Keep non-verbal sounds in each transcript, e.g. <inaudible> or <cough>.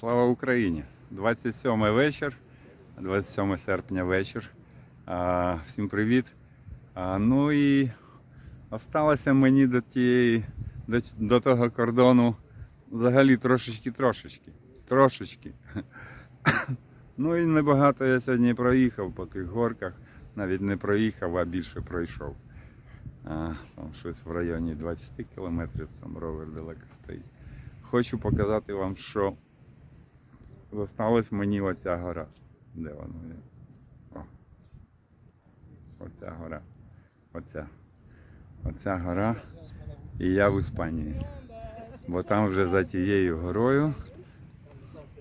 Слава Україні! 27 вечір, 27 серпня вечір. Всім привіт. Ну і осталося мені до тієї, до, до того кордону взагалі трошечки-трошечки. Трошечки. <coughs> ну і небагато я сьогодні проїхав по тих горках. Навіть не проїхав, а більше пройшов. Там щось в районі 20 кілометрів, там ровер далеко стоїть. Хочу показати вам, що зосталась мені оця гора. Де вона? О. Оця гора. Оця. Оця гора. І я в Іспанії. Бо там вже за тією горою.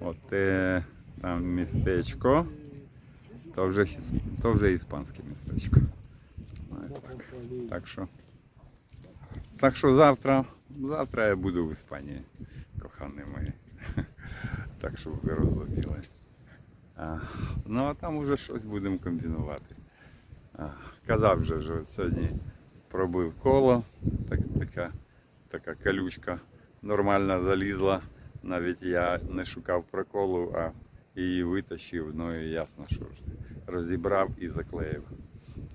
От те там містечко. То вже, то вже іспанське містечко. Так. так що. Так що завтра, завтра я буду в Іспанії, кохані мої. Так що ви розуміли. Ну а там уже щось будемо комбінувати. Казав вже, що сьогодні пробив коло, так, така, така колючка нормально залізла. Навіть я не шукав проколу, а її витащив. Ну і ясно, що розібрав і заклеїв.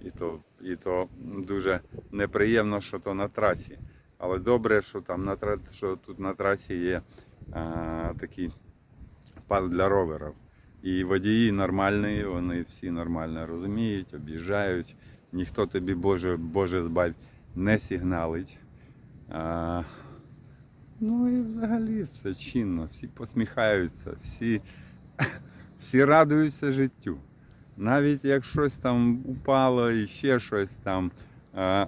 І то, і то дуже неприємно, що то на трасі. Але добре, що там на що тут на трасі є а, такий пас для роверів. І водії нормальні, вони всі нормально розуміють, об'їжджають. Ніхто тобі, Боже, Боже збавь, не сигналить. А, ну і взагалі все чинно, всі посміхаються, всі, <coughs> всі радуються життю. Навіть як щось там упало і ще щось там, а,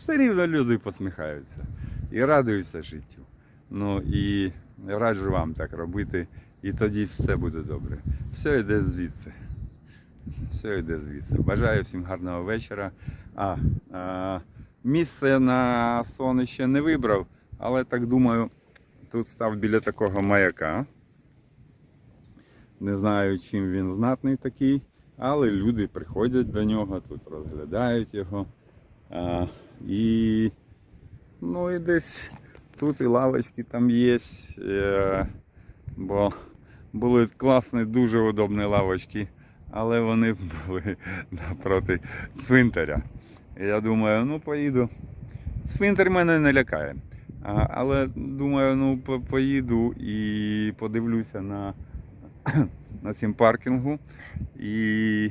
все рівно люди посміхаються і радуються життю. Ну і раджу вам так робити, і тоді все буде добре. Все йде звідси. Все йде звідси. Бажаю всім гарного вечора. А, а місце на сон ще не вибрав, але так думаю, тут став біля такого маяка. Не знаю, чим він знатний такий, але люди приходять до нього, тут розглядають його. А, і, ну і десь тут і лавочки там є. Е, бо були класні, дуже удобні лавочки, але вони <laughs> були напроти цвинтаря. Я думаю, ну поїду. Цвинтар мене не лякає. А, але думаю, ну по- поїду і подивлюся на, <clears throat> на цім паркінгу. І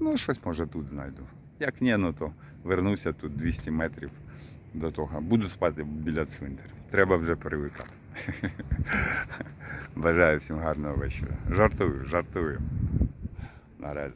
ну, щось може тут знайду. Як ні, ну то вернуся тут 200 метрів до того. Буду спати біля цвинтаря. Треба вже привикати. <laughs> Бажаю всім гарного вечора. Жартую, жартую. Наразі.